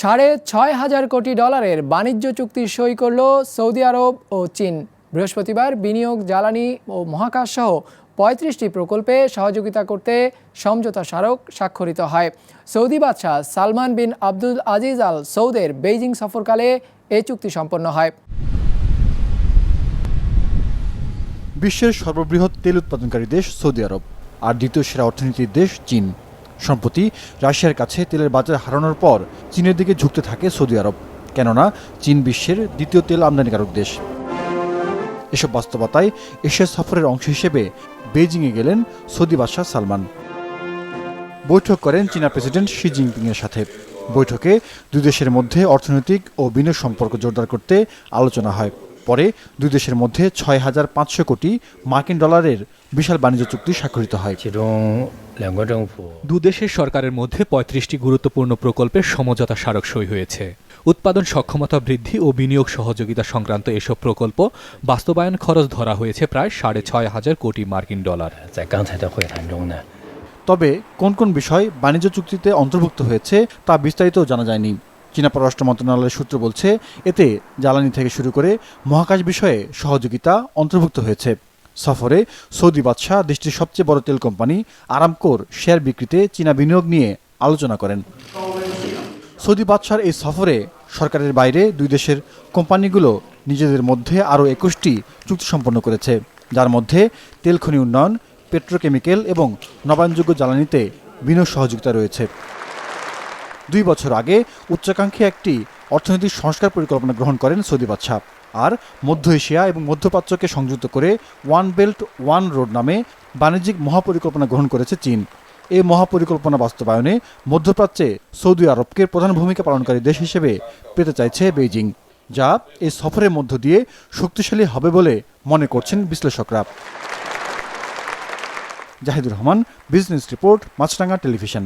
সাড়ে ছয় হাজার কোটি ডলারের বাণিজ্য চুক্তি সই করল সৌদি আরব ও চীন। বৃহস্পতিবার বিনিয়োগ জ্বালানি ও মহাকাশ সহ পঁয়ত্রিশটি প্রকল্পে সহযোগিতা করতে সমঝোতা স্মারক স্বাক্ষরিত হয়। সৌদি বাদশাহ Salman bin Abdul Aziz Al সৌদের Beijing সফরকালে এ চুক্তি সম্পন্ন হয়। বিশ্বের সর্ববৃহৎ তেল উৎপাদনকারী দেশ সৌদি আরব, আর দ্বিতীয় সেরা অর্থনীতির দেশ চীন। সম্প্রতি রাশিয়ার কাছে তেলের বাজার হারানোর পর চীনের দিকে ঝুঁকতে থাকে সৌদি আরব। কেননা, চীন বিশ্বের দ্বিতীয় তেল আমদানিকারক দেশ। এসব বাস্তবতায় এশিয়া সফরের অংশ হিসেবে বেইজিংয়ে গেলেন সৌদি বাদশাহ সালমান। বৈঠক করেন চীনা প্রেসিডেন্ট শি জিনপিংয়ের সাথে। বৈঠকে দুই দেশের মধ্যে অর্থনৈতিক ও বিনিয়োগ সম্পর্ক জোরদার করতে আলোচনা হয়। পরে দুই দেশের মধ্যে ছয় হাজার পাঁচশো কোটি মার্কিন ডলারের বিশাল বাণিজ্য চুক্তি স্বাক্ষরিত হয়। দুদেশের সরকারের মধ্যে পঁয়ত্রিশটি গুরুত্বপূর্ণ প্রকল্পের সমঝোতা স্মারক সই হয়েছে। উৎপাদন সক্ষমতা বৃদ্ধি ও বিনিয়োগ সহযোগিতা সংক্রান্ত এসব প্রকল্প বাস্তবায়ন খরচ ধরা হয়েছে প্রায় সাড়ে ছয় হাজার কোটি মার্কিন ডলার। তবে কোন কোন বিষয় বাণিজ্য চুক্তিতে অন্তর্ভুক্ত হয়েছে তা বিস্তারিত জানা যায়নি। চীনা পররাষ্ট্র মন্ত্রণালয়ের সূত্র বলছে, এতে জ্বালানি থেকে শুরু করে মহাকাশ বিষয়ে সহযোগিতা অন্তর্ভুক্ত হয়েছে। সফরে সৌদি বাদশাহ দেশটির সবচেয়ে বড় তেল কোম্পানি আরামকোর শেয়ার বিক্রিতে চীনা বিনিয়োগ নিয়ে আলোচনা করেন। সৌদি বাদশার এই সফরে সরকারের বাইরে দুই দেশের কোম্পানিগুলো নিজেদের মধ্যে আরও একুশটি চুক্তি সম্পন্ন করেছে, যার মধ্যে তেল খনি উন্নয়ন, পেট্রোকেমিক্যাল এবং নবায়নযোগ্য জ্বালানিতে বিনিয়োগ সহযোগিতা রয়েছে। দুই বছর আগে উচ্চাকাঙ্ক্ষী একটি অর্থনৈতিক সংস্কার পরিকল্পনা গ্রহণ করেন সৌদি বাদশাহ। আর মধ্য এশিয়া এবং মধ্যপ্রাচ্যকে সংযুক্ত করে ওয়ান বেল্ট, ওয়ান রোড নামে বাণিজ্যিক মহাপরিকল্পনা গ্রহণ করেছে চীন। এই মহাপরিকল্পনা বাস্তবায়নে মধ্যপ্রাচ্যে সৌদি আরবকে প্রধান ভূমিকা পালনকারী দেশ হিসেবে পেতে চাইছে বেইজিং, যা এই সফরের মধ্য দিয়ে শক্তিশালী হবে বলে মনে করছেন বিশ্লেষকরা। Zahidur Rahman, business report Maasranga television.